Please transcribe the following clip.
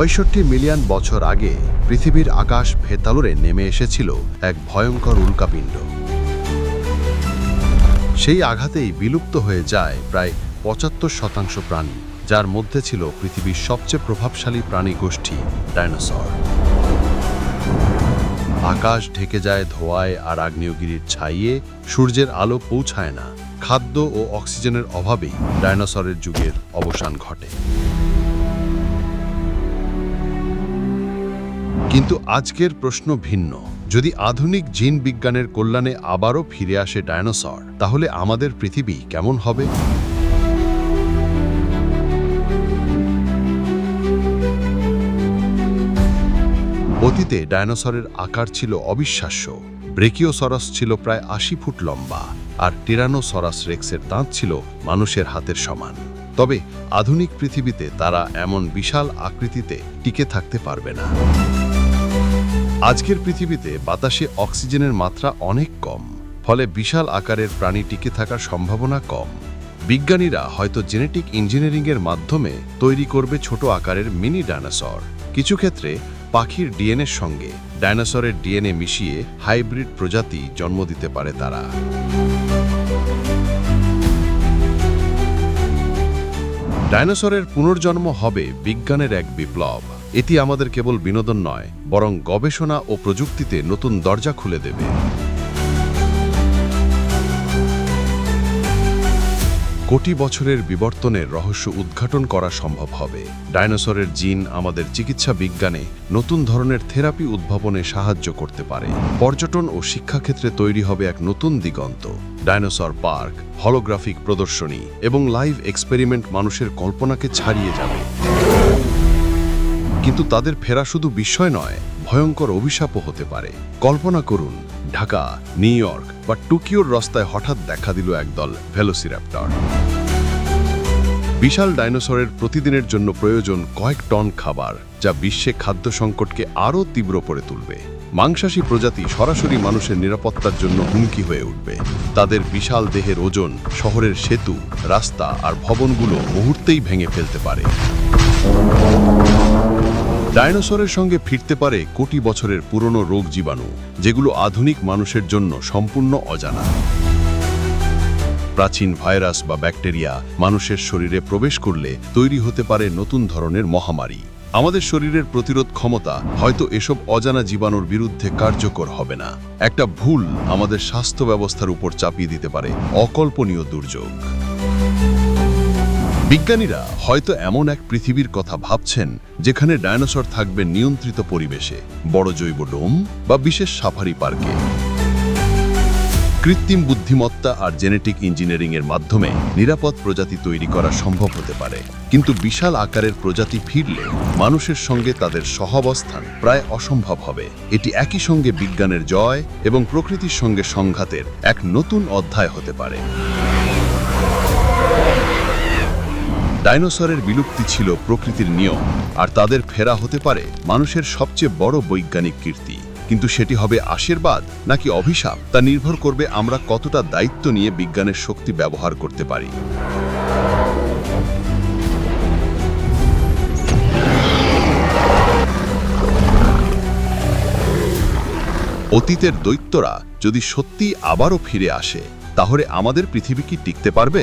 পঁয়ষট্টি মিলিয়ন বছর আগে পৃথিবীর আকাশ ভেতালরে নেমে এসেছিল এক ভয়ঙ্কর উল্কাপিণ্ড। সেই আঘাতেই বিলুপ্ত হয়ে যায় প্রায় পঁচাত্তর শতাংশ প্রাণী, যার মধ্যে ছিল পৃথিবীর সবচেয়ে প্রভাবশালী প্রাণী গোষ্ঠী ডাইনোসর। আকাশ ঢেকে যায় ধোয়ায় আর আগ্নেয়গিরির ছাইয়ে সূর্যের আলো পৌঁছায় না। খাদ্য ও অক্সিজেনের অভাবেই ডাইনোসরের যুগের অবসান ঘটে। কিন্তু আজকের প্রশ্ন ভিন্ন। যদি আধুনিক জিন বিজ্ঞানের কল্যাণে আবারও ফিরে আসে ডায়নোসর, তাহলে আমাদের পৃথিবী কেমন হবে? অতীতে ডায়নোসরের আকার ছিল অবিশ্বাস্য। ব্রেকিওসরাস ছিল প্রায় আশি ফুট লম্বা, আর টিরানোসরাস রেক্সের দাঁত ছিল মানুষের হাতের সমান। তবে আধুনিক পৃথিবীতে তারা এমন বিশাল আকৃতিতে টিকে থাকতে পারবে না। আজকের পৃথিবীতে বাতাসে অক্সিজেনের মাত্রা অনেক কম, ফলে বিশাল আকারের প্রাণী টিকে থাকার সম্ভাবনা কম। বিজ্ঞানীরা হয়তো জেনেটিক ইঞ্জিনিয়ারিংয়ের মাধ্যমে তৈরি করবে ছোট আকারের মিনি ডায়নোসর কিছু ক্ষেত্রে পাখির ডিএনএর সঙ্গে ডায়নোসরের ডিএনএ মিশিয়ে হাইব্রিড প্রজাতি জন্ম দিতে পারে তারা। ডায়নোসরের পুনর্জন্ম হবে বিজ্ঞানের এক বিপ্লব। এটি আমাদের কেবল বিনোদন নয়, বরং গবেষণা ও প্রযুক্তিতে নতুন দরজা খুলে দেবে। কোটি বছরের বিবর্তনের রহস্য উদ্ঘাটন করা সম্ভব হবে। ডায়নোসরের জিন আমাদের চিকিৎসা বিজ্ঞানে নতুন ধরনের থেরাপি উদ্ভাবনে সাহায্য করতে পারে। পর্যটন ও শিক্ষাক্ষেত্রে তৈরি হবে এক নতুন দিগন্ত। ডায়নোসর পার্ক, হলোগ্রাফিক প্রদর্শনী এবং লাইভ এক্সপেরিমেন্ট মানুষের কল্পনাকে ছাড়িয়ে যাবে। কিন্তু তাদের ফেরা শুধু বিস্ময় নয়, ভয়ঙ্কর অভিশাপও হতে পারে। কল্পনা করুন, ঢাকা, নিউ ইয়র্ক বা টোকিওর রাস্তায় হঠাৎ দেখা দিল একদল ভেলোসিরাপ্টর। বিশাল ডাইনোসরের প্রতিদিনের জন্য প্রয়োজন কয়েক টন খাবার, যা বিশ্বে খাদ্য সংকটকে আরও তীব্র করে তুলবে। মাংসাশী প্রজাতি সরাসরি মানুষের নিরাপত্তার জন্য হুমকি হয়ে উঠবে। তাদের বিশাল দেহের ওজন, শহরের সেতু, রাস্তা আর ভবনগুলো মুহূর্তেই ভেঙে ফেলতে পারে। ডায়নোসরের সঙ্গে ফিরতে পারে কোটি বছরের পুরনো রোগ জীবাণু, যেগুলো আধুনিক মানুষের জন্য সম্পূর্ণ অজানা। প্রাচীন ভাইরাস বা ব্যাকটেরিয়া মানুষের শরীরে প্রবেশ করলে তৈরি হতে পারে নতুন ধরনের মহামারী। আমাদের শরীরের প্রতিরোধ ক্ষমতা হয়তো এসব অজানা জীবাণুর বিরুদ্ধে কার্যকর হবে না। একটা ভুল আমাদের স্বাস্থ্য ব্যবস্থার উপর চাপিয়ে দিতে পারে অকল্পনীয় দুর্যোগ। বিজ্ঞানীরা হয়তো এমন এক পৃথিবীর কথা ভাবছেন, যেখানে ডায়নোসর থাকবে নিয়ন্ত্রিত পরিবেশে, বড় জৈব ডোম বা বিশেষ সাফারি পার্কে। কৃত্রিম বুদ্ধিমত্তা আর জেনেটিক ইঞ্জিনিয়ারিং এর মাধ্যমে নিরাপদ প্রজাতি তৈরি করা সম্ভব হতে পারে। কিন্তু বিশাল আকারের প্রজাতি ফিরলে মানুষের সঙ্গে তাদের সহাবস্থান প্রায় অসম্ভব হবে। এটি একই সঙ্গে বিজ্ঞানের জয় এবং প্রকৃতির সঙ্গে সংঘাতের এক নতুন অধ্যায় হতে পারে। ডাইনোসরের বিলুপ্তি ছিল প্রকৃতির নিয়ম, আর তাদের ফেরা হতে পারে মানুষের সবচেয়ে বড় বৈজ্ঞানিক কীর্তি। কিন্তু সেটি হবে আশীর্বাদ নাকি অভিশাপ? তা নির্ভর করবে আমরা কতটা দায়িত্ব নিয়ে বিজ্ঞানের শক্তি ব্যবহার করতে পারি। অতীতের দৈত্যরা যদি সত্যি আবারও ফিরে আসে, তাহলে আমাদের পৃথিবী কি টিকতে পারবে?